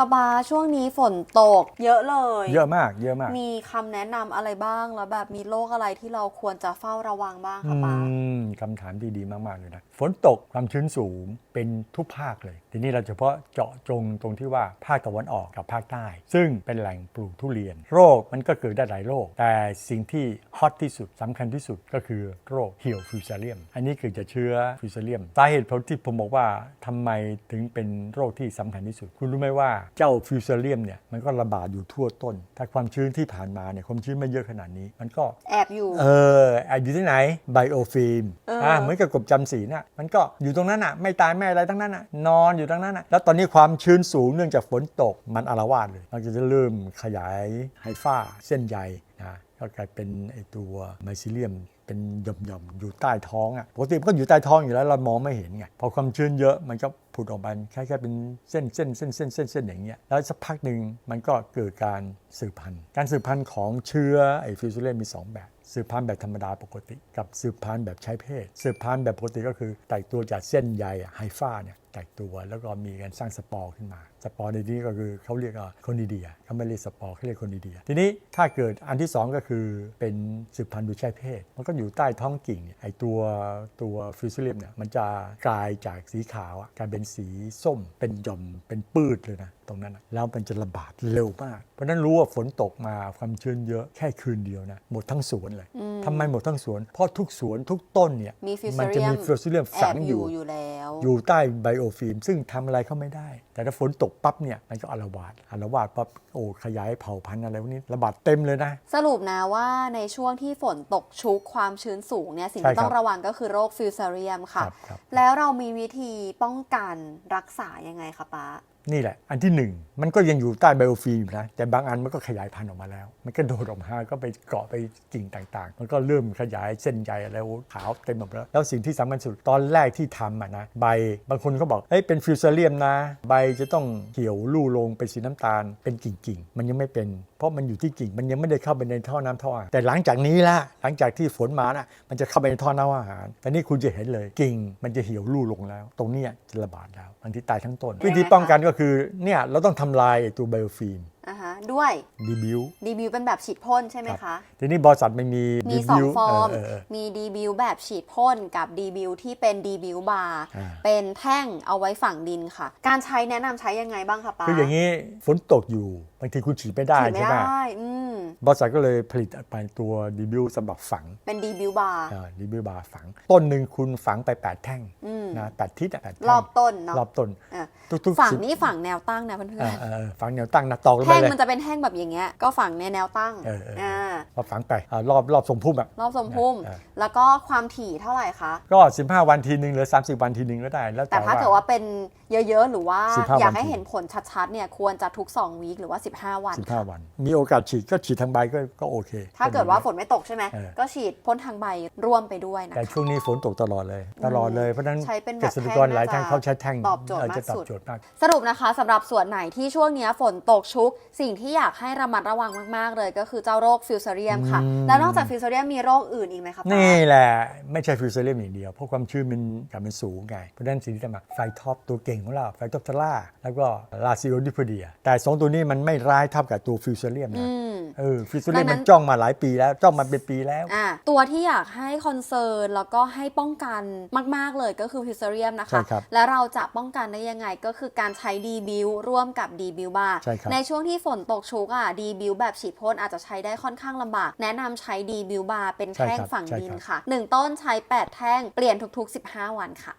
ปะบาช่วงนี้ฝนตก เยอะเลย เยอะมาก เยอะมาก มีคำแนะนำอะไรบ้างแล้วแบบมีโรคอะไรที่เราควรจะเฝ้าระวังบ้างคะป้ามคำถามที่ดีมาก ๆ เลยนะ ฝนตกความชื้นสูงเป็นทุกภาคเลย ทีนี้เราเฉพาะเจาะจงตรงที่ว่าภาคตะวันออกกับภาคใต้ ซึ่งเป็นแหล่งปลูกทุเรียน โรคมันก็เกิดได้หลายโรค แต่สิ่งที่ฮอตที่สุดสำคัญที่สุดก็คือโรคเหี่ยวฟิวซาเลียม อันนี้คือจะเชื้อฟิวซาเลียมสาเหตุผลที่ผมบอกว่าทำไมถึงเป็นโรคที่สำคัญที่สุด คุณรู้ไหมว่าเจ้าฟิวซาเลียมเนี่ยมันก็ระบาดอยู่ทั่วต้น ถ้าความชื้นที่ผ่านมาเนี่ยความชื้นไม่เยอะขนาดนี้ มันก็แอบอยู่ เอออะอยู่ที่ไหนไบโอฟิล์มเอออ่อ่าเหมือนกับกบจำศีลน่ะมันก็อยู่ตรงนั้นอะไม่ตายไม่อะไรทั้งนั้นอะนอนอยู่ตรงนั้นอะแล้วตอนนี้ความชื้นสูงเนื่องจากฝนตกมันอาละวาดเลยมันก็จะเริ่มขยายไฮฟ้าเส้นใย นะก็กลายเป็นไอตัวไมซิเลียมเป็นหย่อมๆอยู่ใต้ท้องอะปกติมันก็อยู่ใต้ท้องอยู่แล้วเรามองไม่เห็นไงพอความชื้นเยอะมันก็ผุดออกมาแค่แค่เป็นเส้นเส้นเส้นเส้นเส้นเส้นอย่างเงี้ยแล้วสักพักหนึ่งมันก็เกิดการสืบพันธุ์ การสืบพันธุ์ของเชื้อไอฟิวซิเลียมีสองแบบ สืบพันธุ์แบบธรรมดาปกติ กับสืบพันธุ์แบบใช้เพศ สืบพันธุ์แบบปกติก็คือแตกตัวจากเส้นใยไฮฟ้าเนี่ยแตกตัวแล้วก็มีการสร้างสปอร์ขึ้นมา สปอร์ในที่นี้ก็คือเขาเรียกว่าคนิเดียเขาไม่เรียกสปอร์เขาเรียกคนิเดียทีนี้ถ้าเกิดอันที่สองก็คือเป็นสืบพันธุ์โดยใช้เพศ มันก็อยู่ใต้ท้องกิ่งเนี่ยไอตัวตัวฟิวซิลียมเนี่ยมันจะกลายจากสีขาวกลายเป็นสีส้ม เป็นหย่อมเป็นปืดเลยนะตรงนั้นแล้วมันจะระบาดเร็วมาก เพราะฉะนั้นรู้ว่าฝนตกมาความชื้นเยอะแค่คืนเดียวนะหมดทั้งสวนเลยทำไมหมดทั้งสวน เพราะทุกสวนทุกต้นเนี่ยมีฟิวมัซาจะเรียมีมฟิวซิเลียมแอฝับงออยู่ยู่อยู่แล้วอยู่ใต้ไบโอฟิล์มซึ่งทำอะไรเขาไม่ได้ แต่ถ้าฝนตกปั๊บเนี่ยมันก็อาละวาดอาละวาดปั๊บโอ้ขยายเผ่าพันธุ์อะไรพวกนี้ระบาดเต็มเลยนะ สรุปนะว่าในช่วงที่ฝนตกชุกความชื้นสูงเนี่ยสิ่งใช่ที่ครับต้องระวังก็คือโรคฟิวซาเรียมค่ะครับครับแล้วเรามีวิธีป้องกันรักษายังไงคะป้า นี่แหละ อันที่หนึ่งมันก็ยังอยู่ใต้ไบโอฟิล์มอยู่นะแต่บางอันมันก็ขยายพันธุ์ออกมาแล้ว มันก็โดดออกมาก็ไปเกาะไปกิ่งต่างๆ มันก็เริ่มขยายเส้นใยอะไรขาวเต็มหมดแล้ว แล้วสิ่งที่สำคัญสุดตอนแรกที่ทำอะนะใบบางคนก็บอกเฮ้ยเป็นฟิวเซเลียมนะ ใบจะต้องเขียวลู่ลงเป็นสีน้ำตาล เป็นกิ่งๆ มันยังไม่เป็น เพราะมันอยู่ที่กิ่งมันยังไม่ได้เข้าไปในท่อน้ำท่ออาหารแต่หลังจากนี้ละหลังจากที่ฝนมานะมันจะเข้าไปในท่อน้ำอาหารแต่นี่คุณจะเห็นเลยกิ่งมันจะเหี่ยวลู่ลงแล้ว ตรงเนี้ยจะระบาดแล้วบางทีตายทั้งต้นวิธีป้องกันก็คือเนี่ยเราต้องทำลายไอ้ตัวไบโอฟิล์มอ่าฮะด้วยดีบิวดีบิวเป็นแบบฉีดพ่นใช่ไหมคะ ทีนี้บริษัทมันมีมีดีสอบิงวฟอร์มเออเออมีดีบิวแบบฉีดพ่นกับดีบิวที่เป็นดีบิวบาร์อ่าเป็นแท่งเอาไว้ฝังดินค่ะ การใช้แนะนำใช้ยังไงบ้างคะป้าคืออย่างนี้ฝนตกอยู่บางทีคุณฉีดไม่ได้ฉีดไม่ใช่ไหมได้อืม บริษัทก็เลยผลิตไปตัวดีบิวสำหรับฝังเป็นดีบิวบาร์ดีบิวบาร์ฝัง ต้นหนึ่งคุณฝังไป 8 แท่งอืมนะแปดทิศอะแปดแท่งรอบต้นเนาะรอบต้นอะทุกๆฝั่งสิบนี้ฝั่งแนวตั้งนะเพื่อนเออเออเออฝังแนวตั้งนะตอกลงๆไปแท่งเลยมันจะเป็นแท่งแบบอย่างเงี้ยก็ฝั่งในแนวตั้งเออเออเอออ่าพอฝังไปอ่ารอบรอบทรงพุ่มอะรอบสมพุ่มเออแล้วก็ความถี่เท่าไหร่คะก็ 15 วันทีหนึ่งหรือ 30 วันทีหนึ่งก็ได้แล้วแต่แต่ถ้าเกิดว่าเป็นเยอะๆหรือว่า15อยากวันให้ทีเห็นผลชัดๆเนี่ยควรจะทุก 2 วีคหรือว่า 15 วัน15 วัน มีโอกาสฉีดก็ฉีดทางใบก็ก็โอเค ถ้าเกิดว่าฝนไม่ตกใช่ไหม เออ ก็ฉีดพ่นทางใบร่วมไปด้วยนะ แต่คะช่วงนี้ฝนตกตลอดเลย ตลอดเลยเพราะฉะนั้นใช้เป็นแบบเกษตรกรหลายท่านแท่งน่าจะเขาใช้แท่งตอบโจทย์เจะมากตอสุบดโจทย์มาก สรุปนะคะสำหรับส่วนไหนที่ช่วงเนี้ยฝนตกชุก สิ่งที่อยากให้ระมัดระวังมากๆ เลยก็คือเจ้าโรคฟิวซาเรียมค่ะ อืม แล้วนอกจากฟิวซาเรียมมีโรคอื่นอีกไหมคะป้า นี่แหละ ไม่ใช่ฟิวเซเลียมอย่างเดียว เพราะความชื้นมันกับมันสูงไง เพราะฉะนั้นสิ่งที่จะมาไฟท็อปตัวเก่งของเราไฟท็อปทาร่าแล้วก็ลาซิโอดิพเดียแต่สองตัวนี้มันไม่ร้ายเท่ากับตัวฟิวเซเลียมอืนะม เออฟิวเซเลียมดังนั้มันนจ้องมาหลายปีแล้วจ้องมาเป็นปีแล้ว อะตัวที่อยากให้คอนเซิร์นแล้วก็ให้ป้องกันมาก ๆ เลยก็คือฟิวเซเรียมนะใช่คะครับแล้วเราจะป้องกันได้ยังไงก็คือการใช้ดีบิวร่วมกับดีบิวบาร์ใช่ครับในช่วงที่ฝนตกชุกอะดีบิวแบบฉีดพ่นอาจจะใช้ได้ค่อนข้างลำบาก แนะนำใช้ดีบิวบาร์เป็นใช่แท่งครับฝังใช่ดินครับค่ะ 1 ต้นใช้ 8 แท่งเปลี่ยนทุก ๆ 15 วันค่ะ